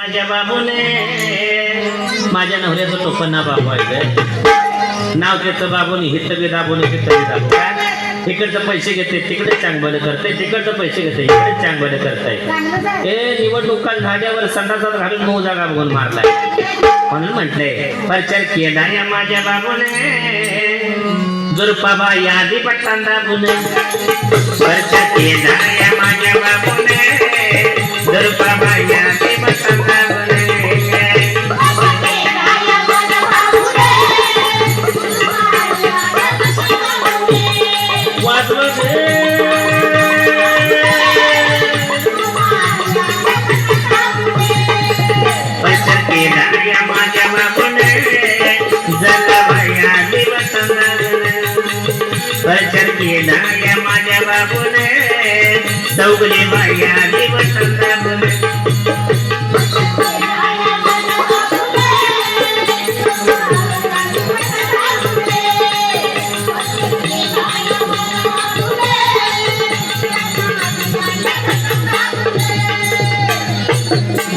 माझ्या बाबूने माझ्या नवऱ्याचं टोपण ना बाबू आहे. नाव त्याचं बाबूने हित बी दाबून हित बी दाबू तिकडचं पैसे घेते तिकडे चांगलं करते तिकडचं पैसे घेते इकडे चांगलं करताय हे निवडणुका झाल्यावर संडासात घालून मऊ जागा बघून मारलाय. म्हणून म्हटलंय प्रचार केला या माझ्या बाबूने. दुर्पाबा यादी पट्टान दाबूने. प्रचार केला या माझ्या बाबूने. दुर्पाबा या जगा दिवस प्रचार केला या माझ्या बाबूने चौगले माया दिवस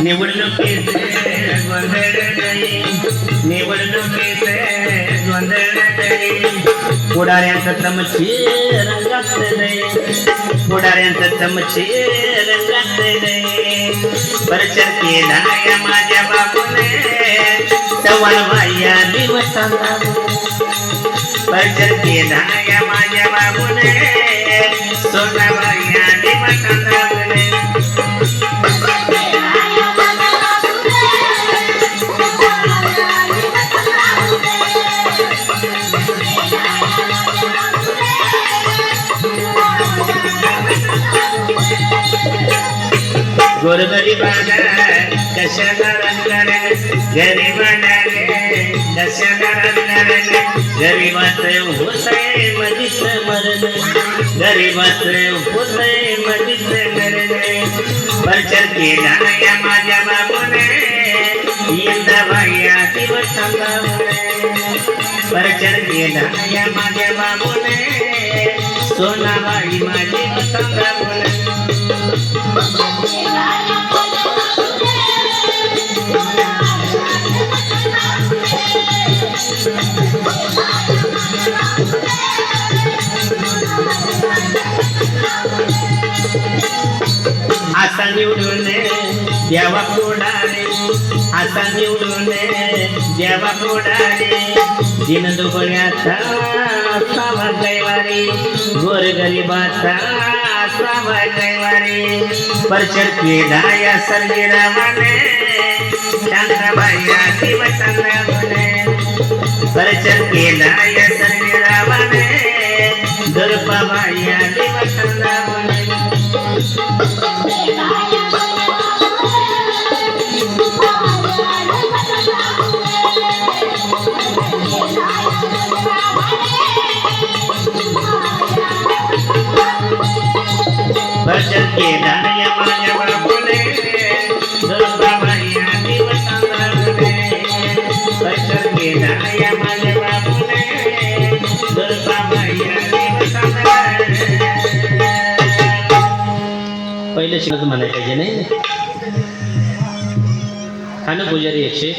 निवडणुकीचे निवडणुकीचे पुढाऱ्यांचा चमचे रंगात नाही चमचे रंगात केला या माझ्या बाबूने. चव्हाण भाया केला या माझ्या बाबूने. सोना गोरगरीबाला कशाला रंगणार गरीबाला कशाला रंगणार गरीबाचं होतंय मधीच मरण गरीबाचं होतंय मधीच मरण प्रचार केला या माझ्या बाबूने यंदा भैया दिवस प्रचार केला या माझ्या बाबूने सोनाबाई माझी वसंत असा निवडून देवा कोडाले असा निवडून देवा कोडाले दिन दुबळ्याचा सावा कैवारी गोर गरीबाचा सावा कैवारी प्रचार केला या सर्गीरामाने शांताबाई दिवसाने परचर केला या सर्गीरामाने भजन केला या माझ्या बाबूने दुर्गाबाई दिवसाने भजन केला या माझ्या शिकत म्हणायला पाहिजे नाही खाणं पुजारी एकशे